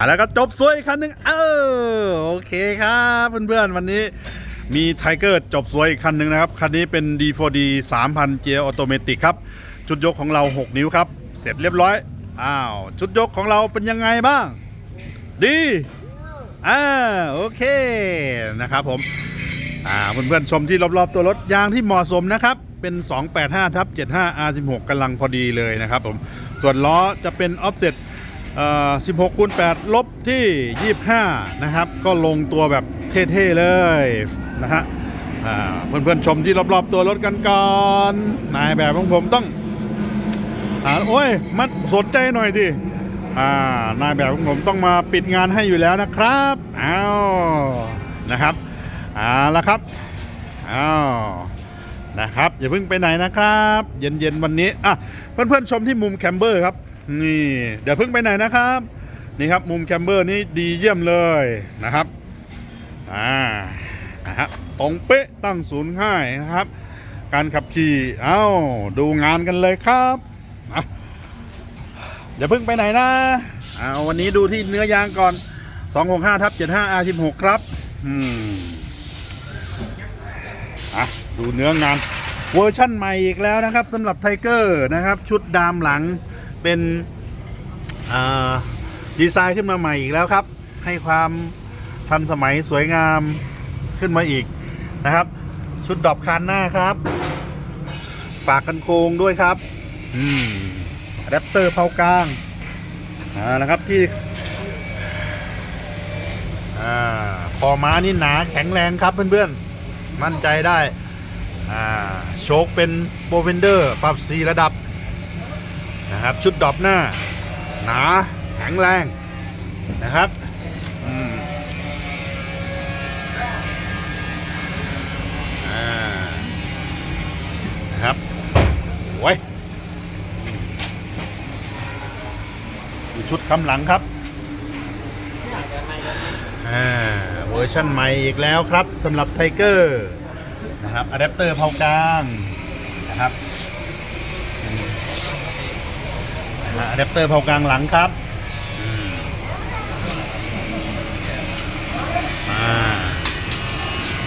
อะแล้วก็จบสวยอีกคันหนึ่งเออโอเคครับเพื่อนๆวันนี้มีไทเกอร์จบสวยอีกคันหนึ่งนะครับ คันนี้เป็น D4D 3000เกียร์ออโตเมติกครับ ชุดยกของเรา 6 นิ้วครับ เสร็จเรียบร้อย อ้าว ชุดยกของเราเป็นยังไงบ้าง ดีอ่าโอเคนะครับผม อ่าเพื่อนๆชมที่รอบๆตัวรถยางที่เหมาะสมนะครับ เป็น 285ทับ75 R16 กำลังพอดีเลยนะครับผม ส่วนล้อจะเป็นออฟเซ็ต 16คูณ8ลบที่ 25 นะครับ ก็ลงตัวแบบเท่ๆเลยนะฮะเพื่อนๆชมที่รอบๆตัวรถกันก่อนนายแบบของผมต้องอโอ้ยมัดสนใจหน่อยดิอ่านายแบบของผมต้องมาปิดงานให้อยู่แล้วนะครับอ้าวนะครับเอาละครับอ้าวนะครับอย่าเพิ่งไปไหนนะครับ เย็นๆวันนี้อะเพื่อนๆชมที่มุมแคมเบอร์ครับ นี่เดี๋ยวเพิ่งไปไหนนะครับ นี่ครับมุมแคมเบอร์นี่ดีเยี่ยมเลยนะครับอ่านะครับตรงเป๊ะตั้งศูนย์ง่ายนะครับ การขับขี่เอ้าดูงานกันเลยครับอะอย่าเพิ่งไปไหนนะเอาวันนี้ดูที่เนื้อยางก่อน 265ทับ75 R16 ครับอืมอะดูเนื้องานเวอร์ชั่นใหม่อีกแล้วนะครับสำหรับไทเกอร์นะครับ ชุดดามหลัง เป็นดีไซน์ขึ้นมาใหม่อีกแล้วครับ ให้ความทันสมัยสวยงามขึ้นมาอีกนะครับ ชุดดอบคานหน้าครับ ปากกันโครงด้วยครับ อืมแรปเตอร์เผากลางอ่านะครับที่อ่าคอม้านี่หนาแข็งแรงครับเพื่อนๆ มั่นใจได้อ่าโชคเป็นโบเวนเดอร์ปรับสีระดับ นะครับ ชุดดอปหน้า หนาแข็งแรงนะครับอ่านะครับสวยดูชุดคำหลังครับอ่าเวอร์ชันใหม่อีกแล้วครับสำหรับไทเกอร์นะครับอะแดปเตอร์เผากลางนะครับ อะแดปเตอร์เผากลางหลังครับ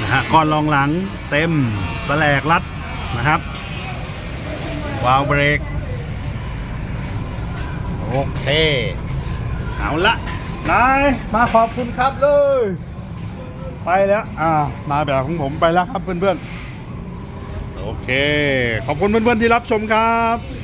นะฮะก้อนรองหลังเต็มแสลกรัดนะครับ วาล์วเบรก โอเค เอาละนายมาขอบคุณครับเลย ไปแล้วอ่ามาแบบของผมไปแล้วครับเพื่อนๆ โอเค ขอบคุณเพื่อนๆที่รับชมครับ